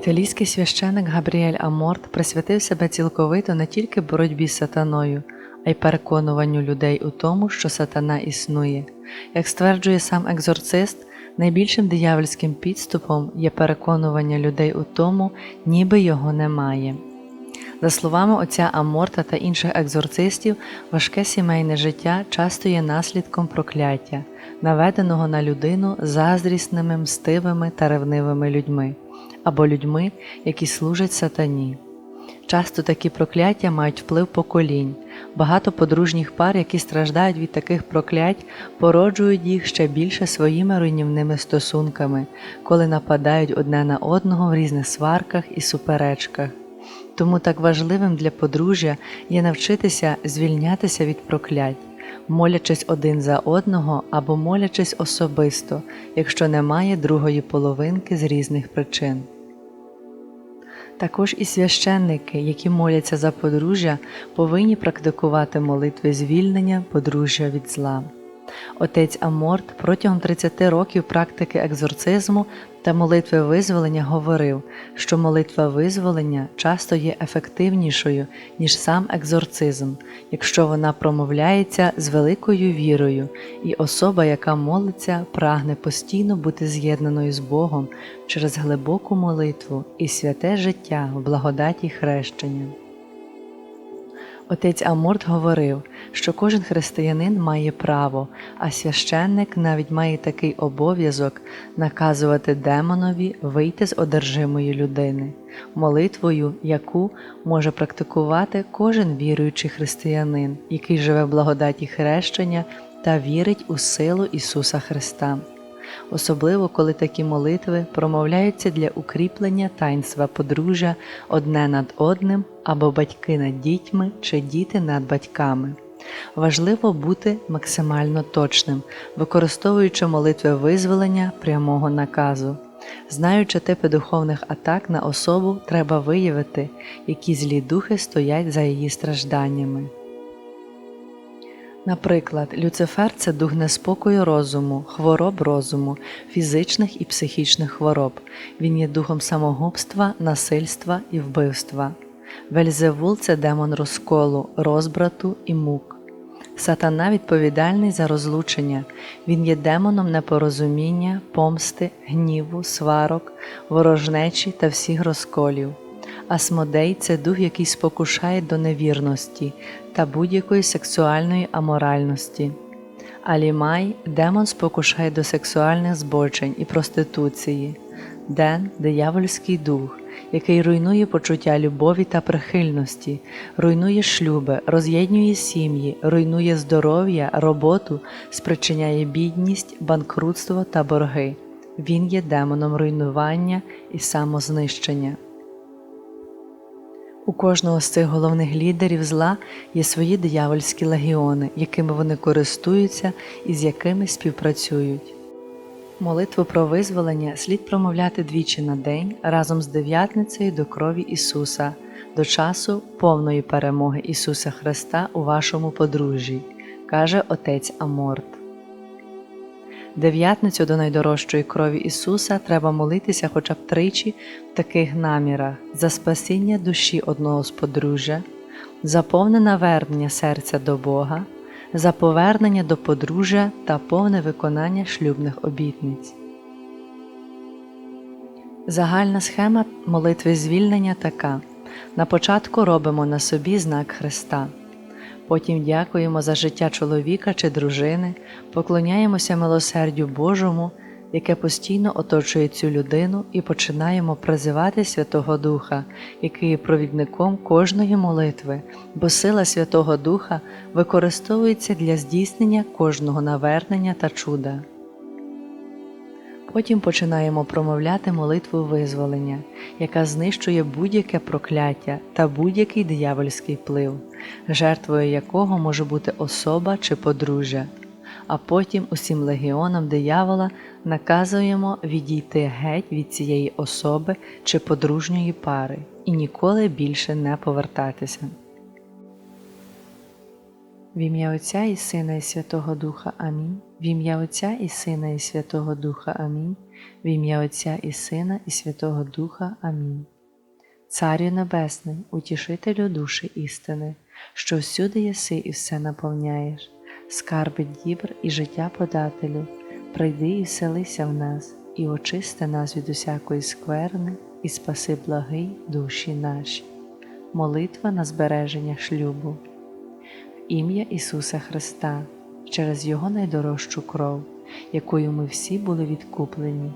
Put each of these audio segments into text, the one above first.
Італійський священик Габріель Аморт присвятив себе цілковито не тільки боротьбі з сатаною, а й переконуванню людей у тому, що сатана існує. Як стверджує сам екзорцист, найбільшим диявольським підступом є переконування людей у тому, ніби його немає. За словами отця Аморта та інших екзорцистів, важке сімейне життя часто є наслідком прокляття, наведеного на людину заздрісними, мстивими та ревнивими людьми або людьми, які служать сатані. Часто такі прокляття мають вплив поколінь. Багато подружніх пар, які страждають від таких проклять, породжують їх ще більше своїми руйнівними стосунками, коли нападають одне на одного в різних сварках і суперечках. Тому так важливим для подружжя є навчитися звільнятися від проклять, молячись один за одного або молячись особисто, якщо немає другої половинки з різних причин. Також і священники, які моляться за подружжя, повинні практикувати молитви звільнення подружжя від зла. Отець Аморт протягом 30 років практики екзорцизму та молитви визволення говорив, що молитва визволення часто є ефективнішою, ніж сам екзорцизм, якщо вона промовляється з великою вірою, і особа, яка молиться, прагне постійно бути з'єднаною з Богом через глибоку молитву і святе життя в благодаті хрещення. Отець Аморт говорив, що кожен християнин має право, а священник навіть має такий обов'язок наказувати демонові вийти з одержимої людини, молитвою, яку може практикувати кожен віруючий християнин, який живе в благодаті хрещення та вірить у силу Ісуса Христа. Особливо коли такі молитви промовляються для укріплення таїнства подружжя одне над одним або батьки над дітьми чи діти над батьками. Важливо бути максимально точним, використовуючи молитви визволення прямого наказу. Знаючи типи духовних атак на особу, треба виявити, які злі духи стоять за її стражданнями. Наприклад, Люцифер це дух неспокою розуму, хвороб розуму, фізичних і психічних хвороб. Він є духом самогубства, насильства і вбивства. Вельзевул це демон розколу, розбрату і мук. Сатана відповідальний за розлучення, він є демоном непорозуміння, помсти, гніву, сварок, ворожнечі та всіх розколів. Асмодей це дух, який спокушає до невірності та будь-якої сексуальної аморальності. Алімай демон спокушає до сексуальних збочень і проституції, Ден диявольський дух, який руйнує почуття любові та прихильності, руйнує шлюби, роз'єднує сім'ї, руйнує здоров'я, роботу, спричиняє бідність, банкрутство та борги. Він є демоном руйнування і самознищення. У кожного з цих головних лідерів зла є свої диявольські легіони, якими вони користуються і з якими співпрацюють. Молитву про визволення слід промовляти двічі на день разом з дев'ятницею до крові Ісуса, до часу повної перемоги Ісуса Христа у вашому подружжі, каже отець Аморт. Дев'ятницю до найдорожчої крові Ісуса треба молитися хоча б тричі в таких намірах за спасіння душі одного з подружжя, за повне навернення серця до Бога, за повернення до подружжя та повне виконання шлюбних обітниць. Загальна схема молитви звільнення така. На початку робимо на собі знак Христа. Потім дякуємо за життя чоловіка чи дружини, поклоняємося милосердю Божому, яке постійно оточує цю людину, і починаємо призивати Святого Духа, який є провідником кожної молитви, бо сила Святого Духа використовується для здійснення кожного навернення та чуда. Потім починаємо промовляти молитву визволення, яка знищує будь-яке прокляття та будь-який диявольський вплив, жертвою якого може бути особа чи подружжя, а потім усім легіонам диявола наказуємо відійти геть від цієї особи чи подружньої пари і ніколи більше не повертатися. В ім'я Отця і Сина і Святого Духа Амінь. В ім'я Отця і Сина і Святого Духа Амінь. В ім'я Отця і Сина і Святого Духа Амінь. Царю Небесний, утішителю душі істини, що всюди єси і все наповняєш, скарби дібр і життя подателю, прийди і вселися в нас, і очисти нас від усякої скверни, і спаси благий душі наші. Молитва на збереження шлюбу. Ім'я Ісуса Христа, через Його найдорожчу кров, якою ми всі були відкуплені,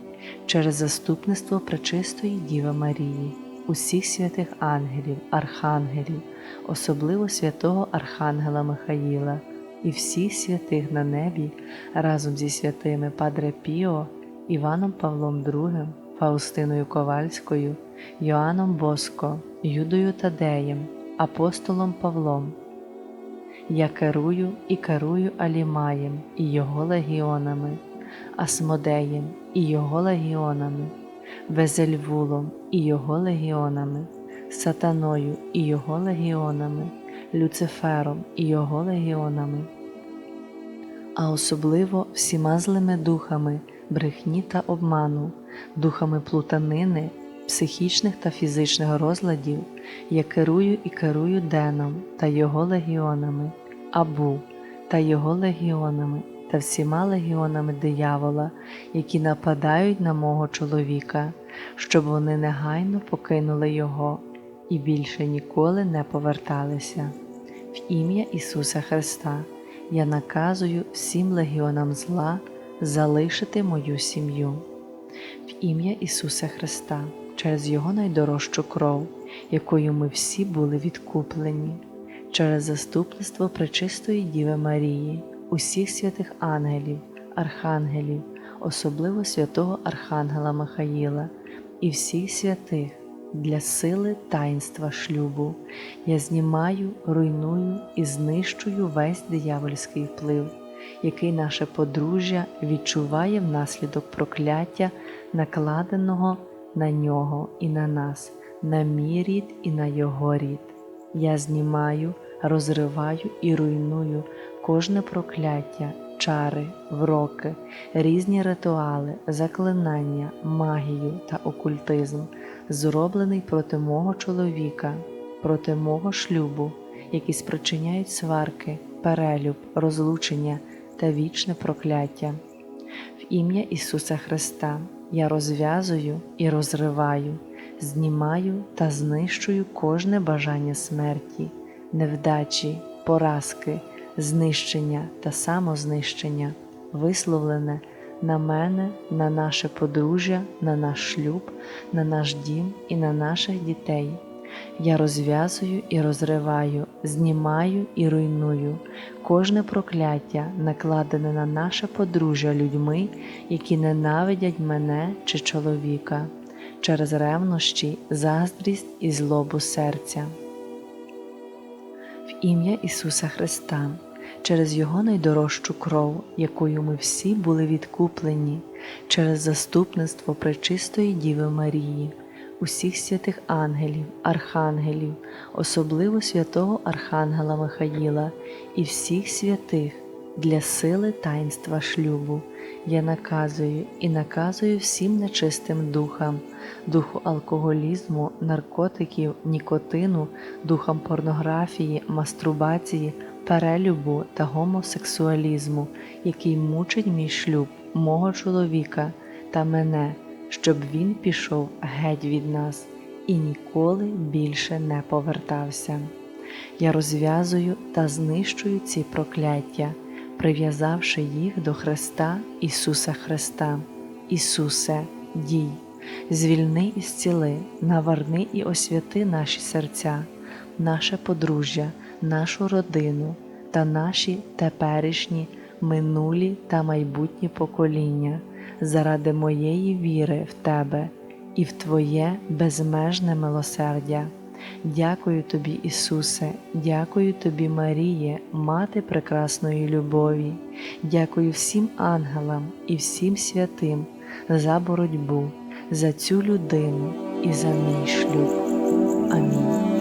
через заступництво Пречистої Діви Марії, усіх святих ангелів, архангелів, особливо святого Архангела Михаїла і всіх святих на небі разом зі святими Падре Піо, Іваном Павлом II, Фаустиною Ковальською, Йоанном Боско, Юдою Тадеєм, апостолом Павлом. Я керую і керую Алімаєм і його легіонами, Асмодеєм і його легіонами, Везельвулом і його легіонами, Сатаною і його легіонами, Люцифером і його легіонами, а особливо всіма злими духами брехні та обману, духами плутанини, психічних та фізичних розладів, я керую і керую Деном та його легіонами, Абу та його легіонами та всіма легіонами диявола, які нападають на мого чоловіка, щоб вони негайно покинули його і більше ніколи не поверталися. В ім'я Ісуса Христа я наказую всім легіонам зла залишити мою сім'ю. В ім'я Ісуса Христа через Його найдорожчу кров, якою ми всі були відкуплені, через заступництво Пречистої Діви Марії, усіх святих ангелів, архангелів, особливо святого Архангела Михаїла і всіх святих для сили таїнства шлюбу. Я знімаю, руйную і знищую весь диявольський вплив, який наше подружжя відчуває внаслідок прокляття, накладеного на нього і на нас, на мій рід і на його рід. Я знімаю, розриваю і руйную кожне прокляття, чари, вроки, різні ритуали, заклинання, магію та окультизм, зроблений проти мого чоловіка, проти мого шлюбу, які спричиняють сварки, перелюб, розлучення та вічне прокляття. В ім'я Ісуса Христа я розв'язую і розриваю, знімаю та знищую кожне бажання смерті, невдачі, поразки, знищення та самознищення, висловлене на мене, на наше подружжя, на наш шлюб, на наш дім і на наших дітей. Я розв'язую і розриваю, знімаю і руйную. Кожне прокляття, накладене на наше подружжя людьми, які ненавидять мене чи чоловіка, через ревнощі, заздрість і злобу серця. В ім'я Ісуса Христа, через Його найдорожчу кров, якою ми всі були відкуплені, через заступництво Пречистої Діви Марії усіх святих ангелів, архангелів, особливо святого Архангела Михаїла і всіх святих для сили таїнства шлюбу. Я наказую і наказую всім нечистим духам, духу алкоголізму, наркотиків, нікотину, духам порнографії, мастурбації, перелюбу та гомосексуалізму, який мучить мій шлюб, мого чоловіка та мене щоб він пішов геть від нас і ніколи більше не повертався. Я розв'язую та знищую ці прокляття, прив'язавши їх до Христа Ісуса Христа. Ісусе, дій, звільни і зціли, наверни і освяти наші серця, наше подружжя, нашу родину та наші теперішні, минулі та майбутні покоління заради моєї віри в Тебе і в Твоє безмежне милосердя. Дякую Тобі, Ісусе, дякую Тобі, Маріє, Мати прекрасної любові, дякую всім ангелам і всім святим за боротьбу, за цю людину і за мій шлюб. Амінь.